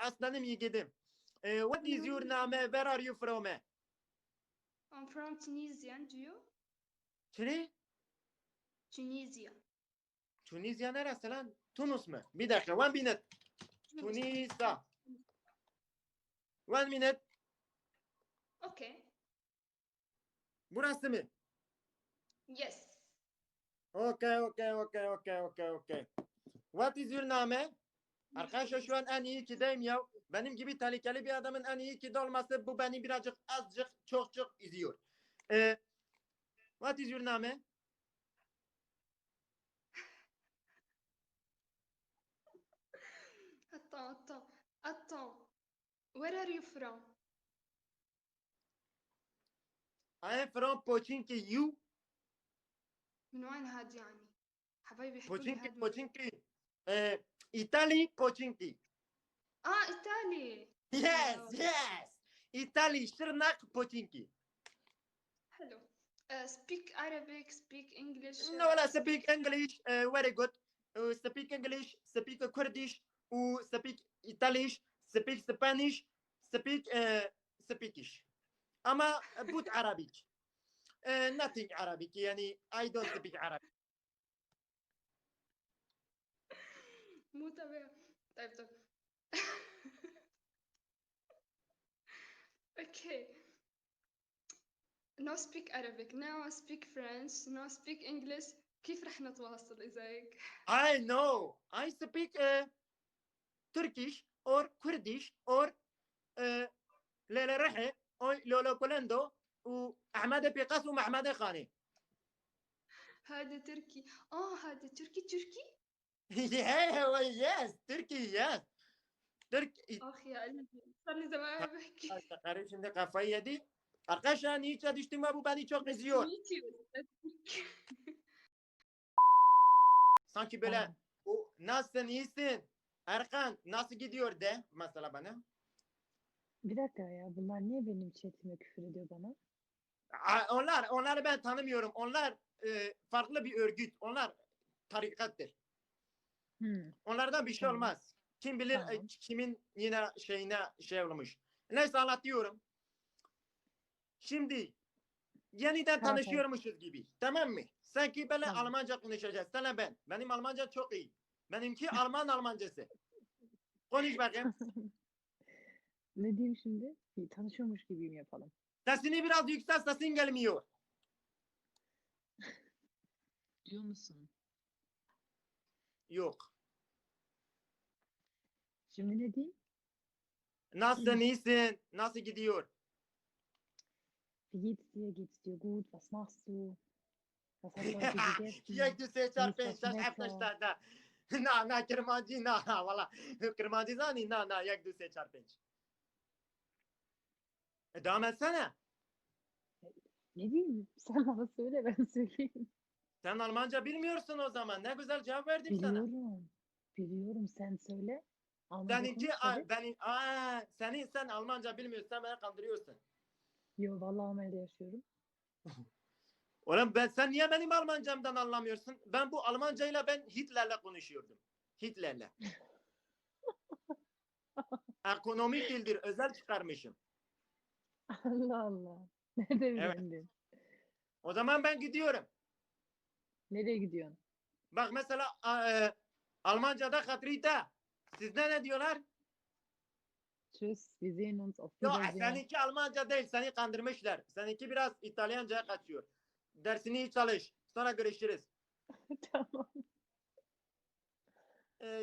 aslanım yiğidim. Ee, what is your name? Where are you from? I'm from Tunisia. Do you? Çili? Tunisia. Tunisia neresi lan? Tunus mu? Bir dakika, one minute. Tunisa. One minute. Okay. Burası mı? Yes. Okay, okay, okay, okay, okay, okay. What is your name? Arkadaşlar şu an en iyi ikideyim ya. Benim gibi tehlikeli bir adamın en iyi ikide olması bu beni birazcık azıcık çok çok izliyor. Ee, what is your name? Attends, attends, attends. Where are you from? I am from Pochinki. You? من وين هاد يعني؟ حبايبي يحكوا لي Pochinki, هاد من- Pochinki. Ee, Italy Pochinki. Ah, Italy. Yes, wow. yes. Italy Shirnak Pochinki. Hello. Uh, speak Arabic, speak English. Uh... No, I speak English. Uh, very good. Uh, speak English, speak Kurdish, uh, speak Italian, speak Spanish, speak uh, Speakish. Ama put Arabic. Uh, nothing Arabic. Yani I don't speak Arabic. مو تمام طيب طيب okay now speak Arabic now speak French now speak English كيف رح نتواصل إذا هيك I know. I speak uh, Turkish or Kurdish or uh, Lele Rehe or Lolo Kolendo وأحمد بيقاس ومحمد خاني. هذا تركي آه هذا تركي تركي yeah, well, yes, Turkey, yes. Türk... Ah ya sen ne zaman bak. Kardeşim şimdi kafayı yedi. Arkadaşlar niçe düştüm ve bu beni çok eziyor. Sanki böyle o, nasılsın, iyisin? Erkan nasıl gidiyor de mesela bana. Bir dakika ya bunlar niye benim chatime küfür ediyor bana? Onlar, onları ben tanımıyorum. Onlar e, farklı bir örgüt. Onlar tarikattır. Hmm. Onlardan bir şey Tamam. olmaz. Kim bilir e, Tamam. kimin yine şeyine şey olmuş. Neyse anlatıyorum. Şimdi yeniden Tamam. tanışıyormuşuz gibi. Tamam mı? Sanki böyle Tamam. Almanca konuşacağız. Sana ben. Benim Almanca çok iyi. Benimki Alman Almancası. Konuş bakayım. Ne diyeyim şimdi? Bir tanışıyormuş gibiyim yapalım. Sesini biraz yükselt sesin gelmiyor. Diyor musun? Yok. Şimdi ne diyeyim? Nasılsın iyisin? Nasıl gidiyor? Wie geht's dir? Geht's dir gut? Was machst du? Was hast du heute gegessen? Jak du se çarpın hafta da. Na na kırmancı na valla. Kırmancı zani na na jak du se çarpın. E devam etsene. Ne diyeyim? Sen bana söyle ben söyleyeyim. Sen Almanca bilmiyorsun o zaman. Ne güzel cevap verdim sana. Biliyorum. Biliyorum sen söyle. Almanca Seninki benim aa seni sen Almanca bilmiyorsun. Sen beni kandırıyorsun. Yo vallahi Almanya'da yaşıyorum. Oğlum ben sen niye benim Almancamdan anlamıyorsun? Ben bu Almancayla ben Hitler'le konuşuyordum. Hitler'le. Ekonomik dildir. Özel çıkarmışım. Allah Allah. Nerede öğrendin? O zaman ben gidiyorum. Nereye gidiyorsun? Bak mesela e, Almanca'da Katrita. Sizde ne ne diyorlar? Tschüss, wir sehen uns auf Yok seninki Almanca değil. Seni kandırmışlar. Seninki biraz İtalyanca'ya kaçıyor. Dersini iyi çalış. Sonra görüşürüz. tamam. E,